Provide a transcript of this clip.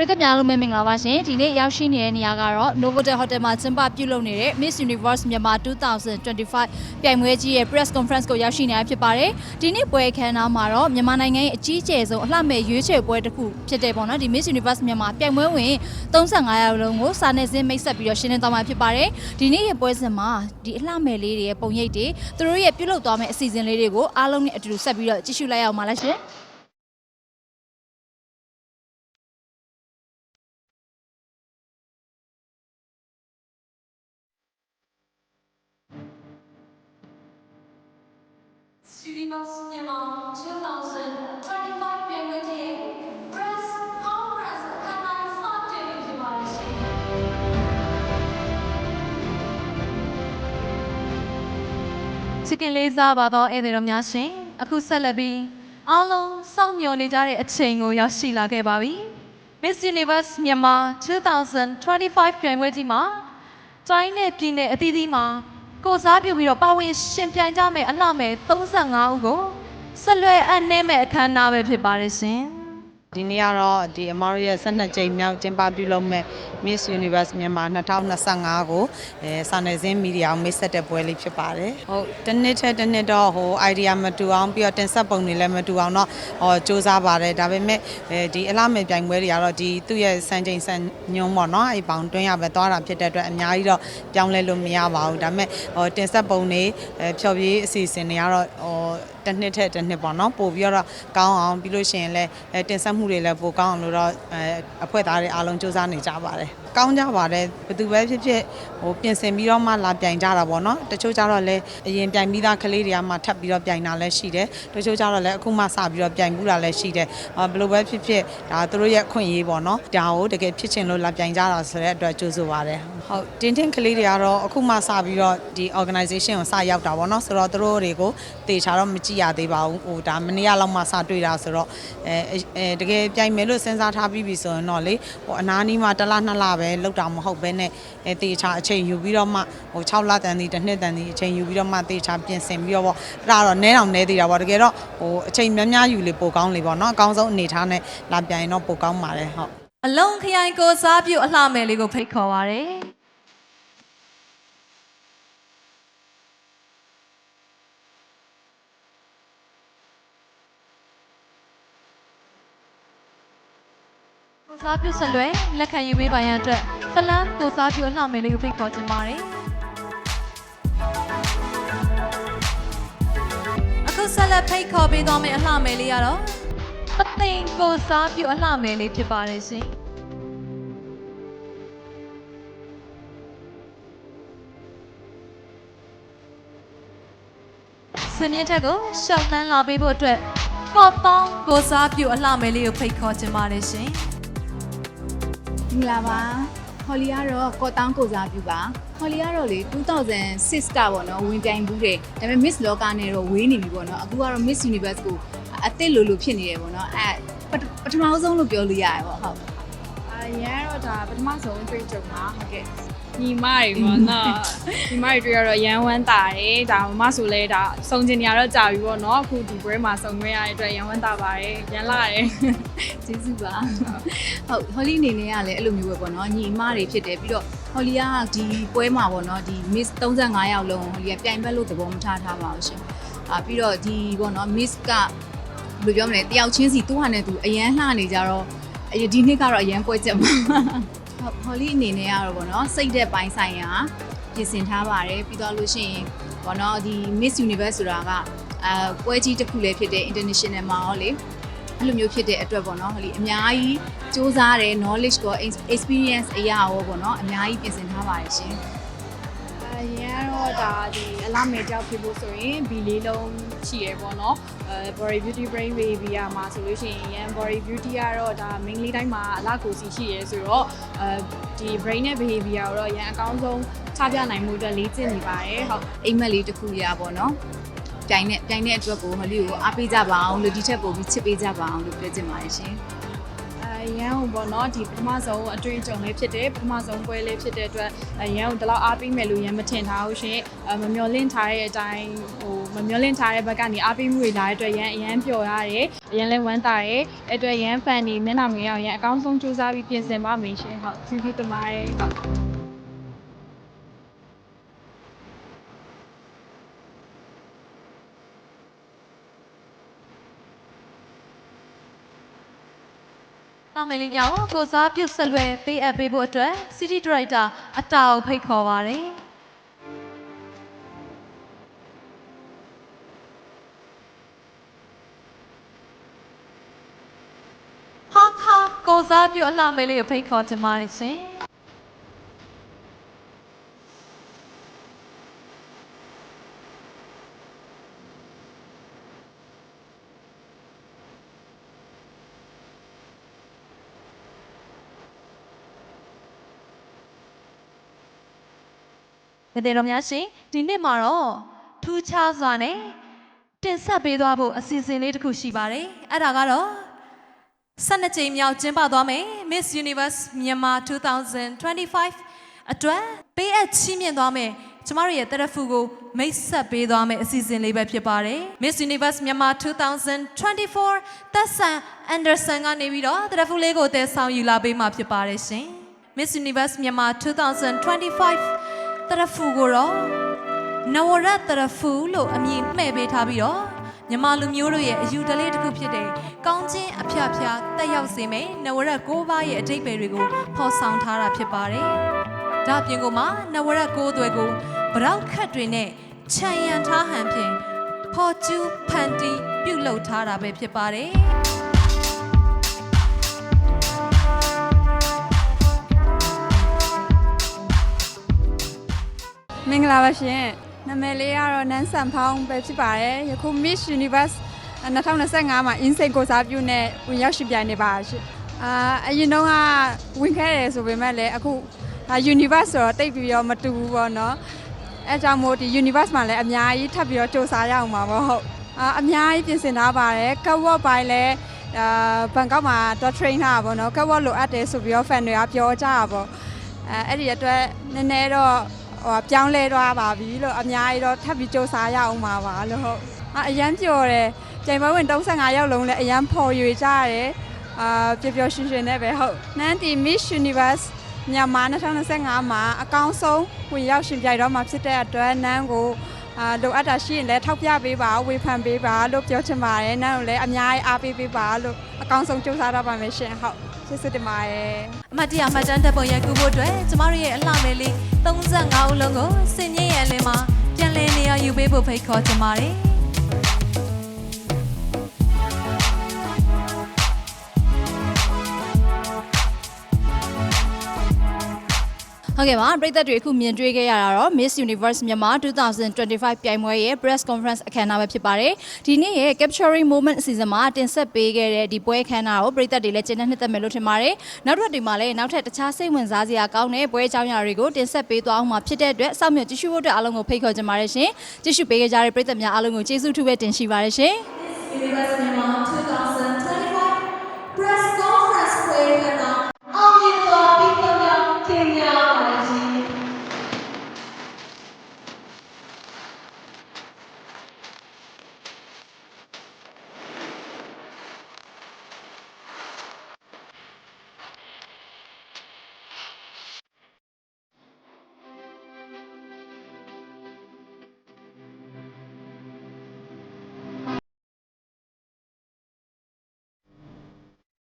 ပရိသတ်များလုံးပဲမင်္ဂလာပါရှင်ဒီနေ့ရောက်ရှိနေတဲ့နေရာကတော့ Novotel Hotel မှာကျင်းပပြုလုပ်နေတဲ့ Miss Universe မြန်မာ2025ပြိုင်ပွဲကြီးရဲ့ press conference ကိုရောက်ရှိနေတာဖြစ်ပါတယ်ဒီနေ့ပွဲအခမ်းအနားမှာတော့မြန်မာနိုင်ငံရဲ့အကြီးအကျယ်ဆုံးအလှမဲ့ရွေးချယ်ပွဲတစ်ခုဖြစ်တဲ့ပေါ့နော်ဒီ Miss Universe မြန်မာပြိုင်ပွဲဝင်35ရာလုံးကိုစာနယ်ဇင်းမိတ်ဆက်ပြီးတော့ရှင်းလင်းသွားမှာဖြစ်ပါတယ်ဒီနေ့ရဲ့ပွဲစဉ်မှာဒီအလှမဲ့လေးတွေရဲ့ပုံရိပ်တွေသူတို့ရဲ့ပြုလုပ်သွားမယ့်အစီအစဉ်လေးတွေကိုအားလုံးနဲ့အတူတူဆက်ပြီးတော့ကြည့်ရှုလိုက်ရအောင်ပါလားရှင် Studios Myanmar 2025ပြိုင်ပွဲကြီး Press Conference ခမ်းနားစတင်ဖြစ်ပါလိမ့်ရှင်။ချစ်ခင်လေးစားပါတော့ဧည့်သည်တော်များရှင်အခုဆက်လက်ပြီးအားလုံးစောင့်မျှော်နေကြတဲ့အချိန်ကိုရောက်ရှိလာခဲ့ပါပြီ Miss Universe မြန်မာ2025ပြိုင်ပွဲကြီးမှာတိုင်းနဲ့ပြည်နယ်အသီးသီးမှာ ကိုစားပြုပြီးတော့ပါဝင်ရှင်ပြိုင်ကြမယ့်အလှမယ်35ဦးကိုဆက်လွဲအပ်နှဲမဲ့အခမ်းအနားပဲဖြစ်ပါတယ်ရှင် ဒီနေ့ကတော့ဒီအမတို့ရဲ့12ကြိမ်မြောက်ကျင်းပပြုလုပ်မဲ့ Miss Universe မြန်မာ2025ကိုအဲစာနယ်ဇင်းမီဒီယာကိုမိတ်ဆက်တဲ့ပွဲလေးဖြစ်ပါတယ်။ဟုတ်တစ်နှစ်ထက်တစ်နှစ်တော့ဟို idea မတူအောင်ပြီးတော့တင်ဆက်ပုံတွေလည်းမတူအောင်တော့ဟောစူးစမ်းပါတယ်ဒါပေမဲ့အဲဒီအလားမယ်ပြိုင်ပွဲတွေကတော့ဒီသူ့ရဲ့စံချိန်စံညွှန်းပေါ့နော်အဲ့ပေါင်တွင်းရပဲသွားတာဖြစ်တဲ့အတွက်အများကြီးတော့ပြောင်းလဲလို့မရပါဘူးဒါပေမဲ့ဟိုတင်ဆက်ပုံတွေအဲဖြော်ပြရေးအစီအစဉ်တွေကတော့ဟိုတစ်နှစ်ထက်တစ်နှစ်ပေါ့နော်ပို့ပြီးတော့ကောင်းအောင်ပြီးလို့ရှိရင်လည်းအဲတင်ဆက်မှုတွေလည်းပိုကောင်းအောင်လို့တော့အဲအဖွဲ့သားတွေအားလုံးစူးစမ်းနေကြပါတယ်ကောင်းကြပါတယ်ဘယ်သူပဲဖြစ်ဖြစ်ဟိုပြင်ဆင်ပြီးတော့မှလာပြိုင်ကြတာပေါ့နော်တချို့ကြတော့လည်းအရင်ပြိုင်ပြီးသားကလေးတွေကမှထပ်ပြီးတော့ပြိုင်တာလည်းရှိတယ်တချို့ကြတော့လည်းအခုမှစပြီးတော့ပြိုင်ဘူးတာလည်းရှိတယ်အာဘယ်လိုပဲဖြစ်ဖြစ်ဒါသူတို့ရဲ့အခွင့်အရေးပေါ့နော်ဒါကိုတကယ်ဖြစ်ချင်လို့လာပြိုင်ကြတာဆိုတဲ့အတွက်ကြိုးဆိုပါတယ်ဟုတ်တင်းတင်းကလေးတွေကတော့အခုမှစပြီးတော့ဒီ organization ကိုစရောက်တာပေါ့နော်ဆိုတော့သူတို့တွေကိုတေချာတော့မကြည့်ရသေးပါဘူးဟိုဒါမနေ့ကလောက်မှစတွေ့တာဆိုတော့အဲအဲတကယ်ပြိုင်မယ်လို့စဉ်းစားထားပြီးပြီဆိုရင်တော့လေဟိုအနားနီးမှာတစ်လနှစ်လပဲလောက်တာမဟုတ်ဘဲနဲ့အဲတေချာအချိန်ယူပြီးတော့မှဟို6လတန်သည်တစ်နှစ်တန်သည်အချိန်ယူပြီးတော့မှတေချာပြင်ဆင်ပြီးတော့ပေါ့အဲ့ဒါတော့နဲအောင်နဲသေးတာပေါ့တကယ်တော့ဟိုအချိန်များများယူလေပိုကောင်းလေပေါ့နော်အကောင်းဆုံးအနေထားနဲ့လာပြိုင်တော့ပိုကောင်းပါတယ်ဟုတ်အလုံးခရိုင်ကိုစားပြုအလှမယ်လေးကိုဖိတ်ခေါ်ပါရစေ ကိုစားပြုဆက်လွဲလက်ခံယူပေးပါရန်အတွက်ဖလန်းကိုစားပြုအလှမယ်လေးကိုဖိတ်ခေါ်ချင်ပါတယ်အခုဆက်လက်ဖိတ်ခေါ်ပေးသွားမယ့်အလှမယ်လေးကတော့ပသိမ်ကိုစားပြုအလှမယ်လေးဖြစ်ပါတယ်ရှင်စမြင့်ထက်ကိုရှောက်နှန်းလာပေးဖို့အတွက်ကော့တောင်းကိုစားပြုအလှမယ်လေးကိုဖိတ်ခေါ်ချင်ပါတယ်ရှင် မင်္ဂလာပါဟော်လီကတော့ကော့တောင်းကိုစားပြုပါဟော်လီကတော့လေ2006ကပေါ့နော်ဝင်ပြိုင်ဘူးတယ်ဒါပေမဲ့ Miss Loka နဲ့တော့ဝေးနေပြီပေါ့နော်အခုကတော့ Miss Universe ကိုအစ်စ်လိုလိုဖြစ်နေတယ်ပေါ့နော်အဲပထပထမဆုံးလို့ပြောလို့ရတယ်ပေါ့ဟုတ်အရန်တော့ဒါပထမဆုံးတွေ့ကြုံတာဟုတ်ကဲ့ ညီမတွေပေါ့နော်ညီမတွေတွေ့ရတော့ရန်ဝမ်းတာတယ်ဒါမမဆိုလဲဒါစုံကျင်နေရတော့ကြာပြီပေါ့နော်အခုဒီပွဲမှာစုံခွင့်ရတဲ့အတွက်ရန်ဝမ်းတာပါတယ်ရန်လာတယ်ကျေးဇူးပါဟုတ်ဟော်လီအနေနဲ့ကလည်းအဲ့လိုမျိုးပဲပေါ့နော်ညီအမတွေဖြစ်တယ်ပြီးတော့ဟော်လီကဒီပွဲမှာပေါ့နော်ဒီ Miss 35ယောက်လုံးဟော်လီကပြိုင်ဘက်လို့သဘောမထားထားပါဘူးရှင်အာပြီးတော့ဒီပေါ့နော် Miss ကဘယ်လိုပြောမလဲတယောက်ချင်းစီသူ့ဟာနဲ့သူအရန်လှနေကြတော့အဒီနှစ်ကတော့အရန်ပွဲချက်မှာဟုတ် ဟော်လီအနေနဲ့ကတော့ဗောနော်စိတ်တဲ့ပိုင်းဆိုင်ရာပြင်ဆင်ထားပါတယ်ပြီးတော့လို့ရှိရင်ဗောနော်ဒီ Miss Universe ဆိုတာကအဲပွဲကြီးတစ်ခုလည်းဖြစ်တဲ့ international မှာရောလေအဲ့လိုမျိုးဖြစ်တဲ့အတွက်ပေါ့နော်ဟိုလေအများကြီးစူးစမ်းတယ် knowledge ကို experience အရာရောပေါ့နော်အများကြီးပြင်ဆင်ထားပါတယ်ရှင် အရန်တော့ဒါဒီအလားမဲကြောက်ဖြစ်ဖို့ဆိုရင်ဘီလေးလုံးရှိရပေါ့နော်အဲ body beauty brain baby ရမှာဆိုလို့ရှိရင်ရန် body beauty ကတော့ဒါ main လေးတိုင်းမှာအလားကိုစီရှိရဲဆိုတော့အဲဒီ brain နဲ့ behavior ကိုတော့ရန်အကောင်းဆုံးချပြနိုင်မှုအတွက်လေ့ကျင့်နေပါတယ်ဟုတ်အိမ်မက်လေးတစ်ခုရပါတော့ပြိုင်တဲ့ပြိုင်တဲ့အတွက်ကိုဟိုလေးကိုအားပေးကြပါအောင်လို့ဒီထက်ပိုပြီးချစ်ပေးကြပါအောင်လို့ပြောချင်ပါတယ်ရှင် အရန်ဟိုပေါ့နော်ဒီပထမဆုံးအတွေ့အကြုံလေးဖြစ်တယ်ပထမဆုံးပွဲလေးဖြစ်တဲ့အတွက်အရန်ဟိုဒီလောက်အားပေးမယ်လို့ရန်မထင်ထားဘူးရှင်အအမမျော်လင့်ထားတဲ့အတိုင်းဟိုမမျော်လင့်ထားတဲ့ဘက်ကနေအားပေးမှုတွေလာတဲ့အတွက်ရန်အရန်ပျော်ရတယ်အရန်လဲဝမ်းသာတယ်အဲ့အတွက်ရန်ဖန်နေမျက်နှာမြင်အောင်ရန်အကောင်းဆုံးစူးစမ်းပြီးပြင်ဆင်ပါမယ်ရှင်ဟုတ်ကျေးဇူးတင်ပါတယ်ဟုတ်။ တောင်မင်းလေးညောင်ကိုစားပြုတ်ဆက်လွယ်ပေးအပ်ပေးဖို့အတွက် City Director အတာကိုဖိတ်ခေါ်ပါရယ်။ဟာဟာကိုစားပြုတ်အလှမေးလေးကိုဖိတ်ခေါ်ချင်ပါတယ်ရှင်။ ကတဲ့တော်များရှင်ဒီနေ့မှာတော့ထူးခြားစွာနဲ့တင်ဆက်ပေးသွားဖို့အစီအစဉ်လေးတစ်ခုရှိပါတယ်အဲ့ဒါကတော့12ကြိမ်မြောက်ကျင်းပသွားမယ် Miss Universe မြန်မာ2025အတွက်ပေးအပ်ချီးမြှင့်သွားမယ်ကျမတို့ရဲ့တရဖူကိုမိတ်ဆက်ပေးသွားမယ်အစီအစဉ်လေးပဲဖြစ်ပါတယ် Miss Universe မြန်မာ2024သက်ဆန်အန်ဒါဆန်ကနေပြီးတော့တရဖူလေးကိုတည်ဆောင်ယူလာပေးမှာဖြစ်ပါတယ်ရှင် Miss Universe မြန်မာ2025 တရဖူကိုတော့နဝရတရဖူလို့အမည်မှဲ့ပေးထားပြီးတော့မြန်မာလူမျိုးတို့ရဲ့အယူတလေးတစ်ခုဖြစ်တဲ့ကောင်းချင်းအဖျားဖျားတက်ရောက်စေမယ်နဝရ၉ပါးရဲ့အတိတ်ပဲတွေကိုဖော်ဆောင်ထားတာဖြစ်ပါတယ်။ဒါအပြင်ကိုမှနဝရ၉သွဲကိုဗရောက်ခတ်တွေနဲ့ခြံရံထားဟန်ဖြင့်ဖော်ကျူးဖန်တီးပြုတ်လုပ်ထားတာပဲဖြစ်ပါတယ်။ မင်္ဂလာပါရှင်နာမည်လေးကတော့နန်းဆန်ဖောင်းပဲဖြစ်ပါတယ်ယခု Miss Universe 2025မှာ insane ကိုစားပြုနဲ့ဝင်ရောက်ရှင်ပြိုင်နေပါရှင်အာအရင်တော့ကဝင်ခဲ့တယ်ဆိုပေမဲ့လည်းအခုဒါ Universe ဆိုတော့တိတ်ပြီးတော့မတူဘူးပေါ့နော်အဲကြောင့်မို့ဒီ Universe မှာလည်းအများကြီးထပ်ပြီးတော့စူးစမ်းရအောင်ပါပေါ့ဟုတ်အာအများကြီးပြင်ဆင်ထားပါတယ်ကဝတ်ပိုင်းလည်းအာဘန်ကောက်မှာတော့ train ထားတာပေါ့နော်ကဝတ်လိုအပ်တယ်ဆိုပြီးတော့ fan တွေကပြောကြတာပေါ့အဲအဲ့ဒီအတွက်နည်းနည်းတော့ ဟိုပြောင်းလဲသွားပါပြီလို့အများကြီးတော့ထပ်ပြီးစူးစမ်းရအောင်ပါပါလို့ဟုတ်အာအရန်ပျော်တယ်ကြိမ်ပွဲဝင်35ရောက်လုံးလည်းအရန်ဖော်ရွေကြရတယ်အာပျော်ပျော်ရွှင်ရွှင်နဲ့ပဲဟုတ်နန်းတီ Miss Universe မြန်မာ2025မှာအကောင်းဆုံးဝင်ရောက်ရှင်ပြိုင်တော့မှာဖြစ်တဲ့အတွက်နန်းကိုအာလိုအပ်တာရှိရင်လည်းထောက်ပြပေးပါဝေဖန်ပေးပါလို့ပြောချင်ပါတယ်နန်းကိုလည်းအများကြီးအားပေးပေးပါလို့အကောင်းဆုံးစူးစမ်းတော့ပါမယ်ရှင်ဟုတ် ကျေးဇူးတင်ပါတယ်အမတ်တရမှတ်တမ်းတပ်ပုံရိုက်ကူဖို့အတွက်ကျမတို့ရဲ့အလှမယ်လေး35ဦးလုံးကိုစင်မြင့်ရဲ့အလင်းမှာပြန်လည်နေရာယူပေးဖို့ဖိတ်ခေါ်ချင်ပါတယ် ဟုတ်ကဲ့ပါပြည်သက်တွေအခုမြင်တွေ့ခဲ့ရတာတော့ Miss Universe မြန်မာ2025ပြိုင်ပွဲရဲ့ press conference အခမ်းအနားပဲဖြစ်ပါတယ်ဒီနေ့ရဲ့ capturing moment အစီအစဉ်မှာတင်ဆက်ပေးခဲ့တဲ့ဒီပွဲအခမ်းအနားကိုပြည်သက်တွေလည်းကျင်းတဲ့နှစ်သက်မယ်လို့ထင်ပါတယ်နောက်တစ်တွေမှာလည်းနောက်ထပ်တခြားစိတ်ဝင်စားစရာကောင်းတဲ့ပွဲအကြောင်းအရာတွေကိုတင်ဆက်ပေးသွားအောင်မှာဖြစ်တဲ့အတွက်စောင့်မျှော်ကြည့်ရှုဖို့အတွက်အားလုံးကိုဖိတ်ခေါ်ချင်ပါတယ်ရှင်ကြည့်ရှုပေးကြတဲ့ပြည်သက်များအားလုံးကိုကျေးဇူးထူးပဲတင်ရှိပါတယ်ရှင် Universe